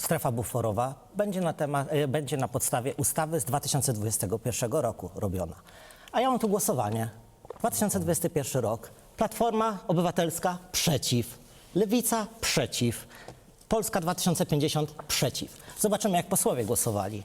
strefa buforowa będzie na, temat, e, będzie na podstawie ustawy z 2021 roku robiona. A ja mam tu głosowanie. 2021 rok. Platforma Obywatelska przeciw. Lewica przeciw. Polska 2050 przeciw. Zobaczymy, jak posłowie głosowali.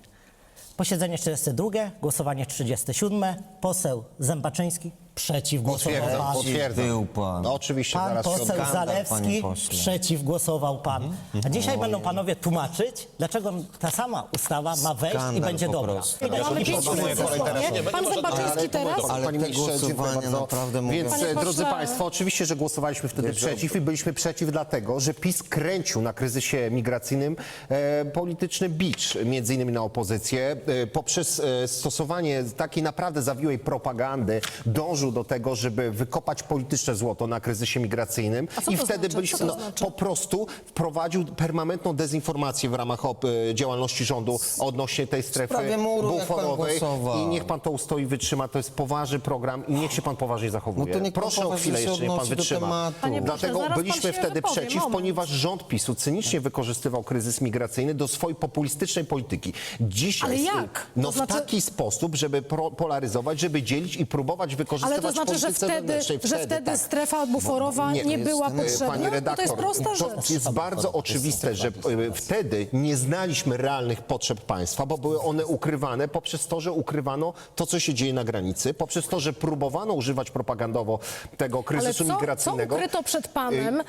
Posiedzenie 42, głosowanie 37. Poseł Zębaczyński przeciw głosował Potwierdzam, pan. potwierdzam. Był pan. No, oczywiście, Pan zaraz się poseł panie Zalewski pośle. przeciw głosował pan. Mhm. A dzisiaj będą panowie tłumaczyć, dlaczego ta sama ustawa ma wejść i Skandal będzie po dobra. prostu. Mamy to pięciu proponuję kolej teraz. posłów. Pan Zębaczyński teraz? Ale Panie te ministrze, dziękuję głosowania bardzo. naprawdę mówią- Więc, Panie e, drodzy pośle- Państwo, oczywiście, że głosowaliśmy wtedy przeciw i byliśmy przeciw dlatego, że PiS kręcił na kryzysie migracyjnym e, polityczny bicz, między innymi na opozycję, e, poprzez e, stosowanie takiej naprawdę zawiłej propagandy dążył do tego, żeby wykopać polityczne złoto na kryzysie migracyjnym A co i to wtedy znaczy? byliśmy, Co to no, znaczy? po prostu wprowadził permanentną dezinformację w ramach op, e, działalności rządu odnośnie tej strefy sprawie muru, jak pan buforowej głosował. i niech pan to ustoi i wytrzyma. To jest poważny program i niech się pan poważnie zachowuje. No to niech pan Proszę o poważnie chwilę się jeszcze, niech pan odnosi do wytrzyma. tematu. Panie pośle, Dlatego zaraz pan byliśmy się wtedy wypowie, przeciw, moment. ponieważ rząd PiSu cynicznie wykorzystywał kryzys migracyjny do swojej populistycznej polityki. Dzisiaj Ale jak? No To w znaczy- taki sposób, żeby pro, polaryzować, żeby dzielić i próbować wykorzystywać Ale to znaczy, że wtedy, że wtedy tak. strefa buforowa Nie, nie, to była jest- potrzebna? Pani No redaktor, to jest prosta to rzecz. jest bardzo oczywiste, że e, wtedy nie znaliśmy realnych potrzeb państwa, bo były one ukrywane poprzez to, że ukrywano to, co się dzieje na granicy, poprzez to, że próbowano używać propagandowo tego Ale kryzysu co, co migracyjnego. ukryto przed panem,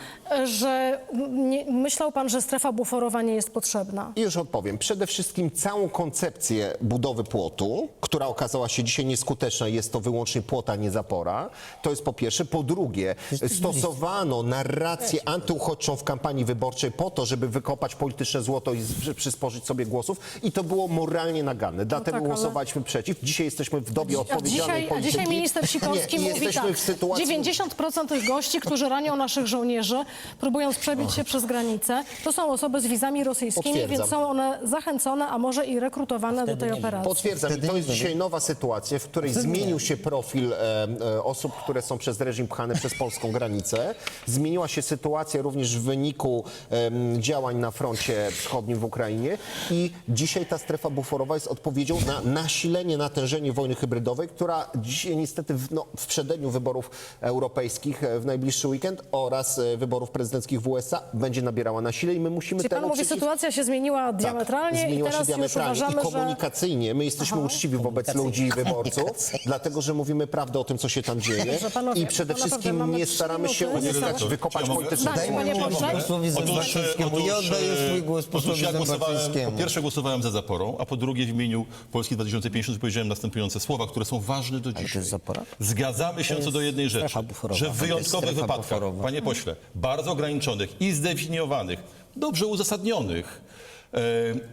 że nie, myślał pan, że strefa buforowa nie jest potrzebna? I już odpowiem. Przede wszystkim całą koncepcję budowy płotu, która okazała się dzisiaj nieskuteczna, jest to wyłącznie płot, a nie zapora. To jest po pierwsze. Po drugie, stosowano narrację antyuchodźczą w kampanii wyborczej po to, żeby wykopać polityczne złoto i z- przysporzyć sobie głosów. I to było moralnie naganne. Dlatego tak, ale- głosowaliśmy przeciw. Dzisiaj jesteśmy w dobie A odpowiedzialnej dzisiaj, a polityki. dzisiaj minister Sikorski Nie, i mówi jesteśmy tak, w sytuacji... 90% tych gości, którzy ranią naszych żołnierzy, próbując przebić się przez granicę, to są osoby z wizami rosyjskimi, Potwierdzam. więc są one zachęcone, a może i rekrutowane do tej operacji. Potwierdzam. I to jest dzisiaj nowa sytuacja, w której zmienił się profil e, osób, które są przez reżim pchane przez polską granicę. Zmieniła się sytuacja również w wyniku em, działań na froncie wschodnim w Ukrainie. I dzisiaj ta strefa buforowa jest odpowiedzią na nasilenie, natężenie wojny hybrydowej, która dzisiaj niestety w, no, w przededniu wyborów europejskich e, w najbliższy weekend oraz e, wyborów prezydenckich w USA będzie nabierała na sile i my musimy Czyli pan temu mówi, przeciw... sytuacja się zmieniła diametralnie Tak, zmieniła i teraz się diametralnie. już uważamy, I komunikacyjnie my jesteśmy uczciwi wobec ludzi i wyborców, dlatego że mówimy prawdę o tym, co się tam dzieje. Panowie, I przede wszystkim mamy nie trzy staramy się minuty. uzyskać, Panie wykopać polityczne Zdanie, złoto. panie pośle. posłowi Zębaczyńskiemu. Ja oddaję e, swój głos otóż posłowi ja głosowałem, po pierwsze głosowałem za zaporą, a po drugie w imieniu Polski 2050 powiedziałem następujące słowa, które są ważne do dzisiaj. jest zapora? Zgadzamy się co do jednej rzeczy, strefa buforowa. że w To jest wyjątkowych strefa wypadkach, buforowa. panie pośle, bardzo ograniczonych i zdefiniowanych, dobrze uzasadnionych, e,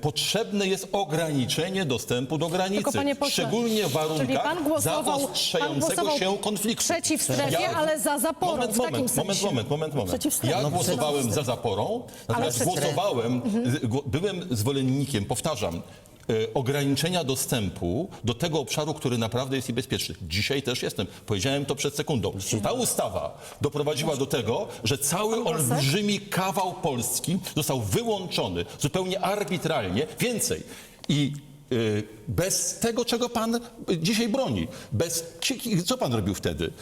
potrzebne jest ograniczenie dostępu do granicy. Tylko panie pośle, szczególnie w czyli warunkach pan głosował, pan zaostrzającego głosował się konfliktu. przeciw strefie, ale za zaporą, Moment, w takim moment, moment, sensie. moment, moment, moment. Przeciw strefie. Ja No, głosowałem za zaporą, natomiast przeciw- głosowałem, gło- byłem zwolennikiem, powtarzam, e, ograniczenia dostępu do tego obszaru, który naprawdę jest niebezpieczny. Dzisiaj też jestem. Powiedziałem to przed sekundą. Ta ustawa doprowadziła do tego, że cały olbrzymi kawał Polski został wyłączony zupełnie arbitralnie. Więcej. I y, bez tego, czego pan dzisiaj broni, bez, co pan robił wtedy?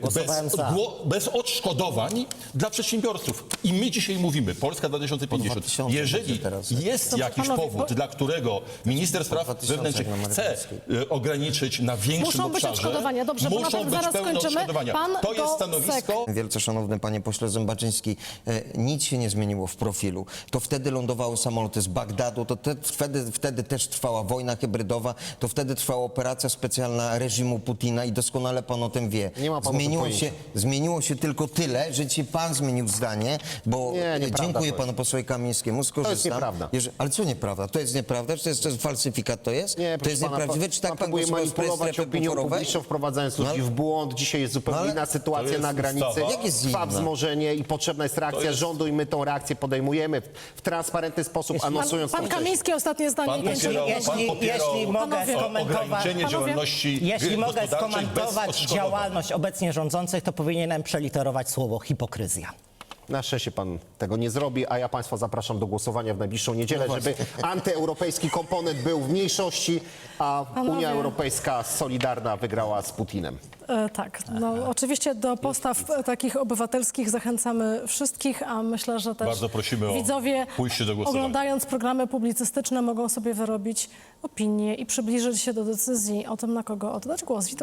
Głosowałem bez, za. gło- bez odszkodowań dla przedsiębiorców. I my dzisiaj mówimy, Polska 2050, 2000 jeżeli będzie teraz. jest jakiś panowie, powód, bo- dla którego minister spraw 2000 wewnętrznych jak na chce amerykańskiej. y, ograniczyć na większym Muszą być obszarze, odszkodowania. Dobrze, bo na muszą tym być zaraz pełne skończymy. odszkodowania. Pan to jest Gosek. stanowisko Wielce szanowny panie pośle Zębaczyński, e, nic się nie zmieniło w profilu. To wtedy lądowały samoloty z Bagdadu, to te, wtedy, wtedy też trwała wojna to wtedy trwała operacja specjalna reżimu Putina i doskonale pan o tym wie. Nie ma pan o tym zmieniło, pojęcia. się, zmieniło się tylko tyle, że ci pan zmienił zdanie, bo Nie, e, nieprawda dziękuję to panu posłowi Kamińskiemu, skorzystam. nieprawda. Jeże- ale co nieprawda? To jest nieprawda? Czy to jest, to jest falsyfikat? To jest? Nie, to proszę jest pana, nieprawdziwe? Czy tak pan próbuje głosował sprawie manipulować strefy opinią buforowej? publiczną, wprowadzając No ludzi w błąd. Dzisiaj jest zupełnie No ale- inna To sytuacja jest na granicy. ustawa. Jak jest Trwa inna? wzmożenie i potrzebna jest reakcja jest- rządu i my tą reakcję podejmujemy w, w transparentny sposób, Pan, anonsując pan to wcześniej. Kamiński ostatnie zdanie Pan i kończymy. popierał, pan Jeśli- popierał jeśli mogę Panowie. skomentować- ograniczenie działalności Jeśli mogę gospodarczej bez skomentować odszkodowań. działalność obecnie rządzących, to powinienem przeliterować słowo hipokryzja. Na szczęście pan tego nie zrobi, a ja państwa zapraszam do głosowania w najbliższą niedzielę, żeby antyeuropejski komponent był w mniejszości, a Panowie. Unia Europejska solidarna wygrała z Putinem. E, tak, no, oczywiście do postaw e, takich obywatelskich zachęcamy wszystkich, a myślę, że też Bardzo prosimy o widzowie pójście do głosowania. oglądając programy publicystyczne mogą sobie wyrobić opinię i przybliżyć się do decyzji o tym, na kogo oddać głos. Witam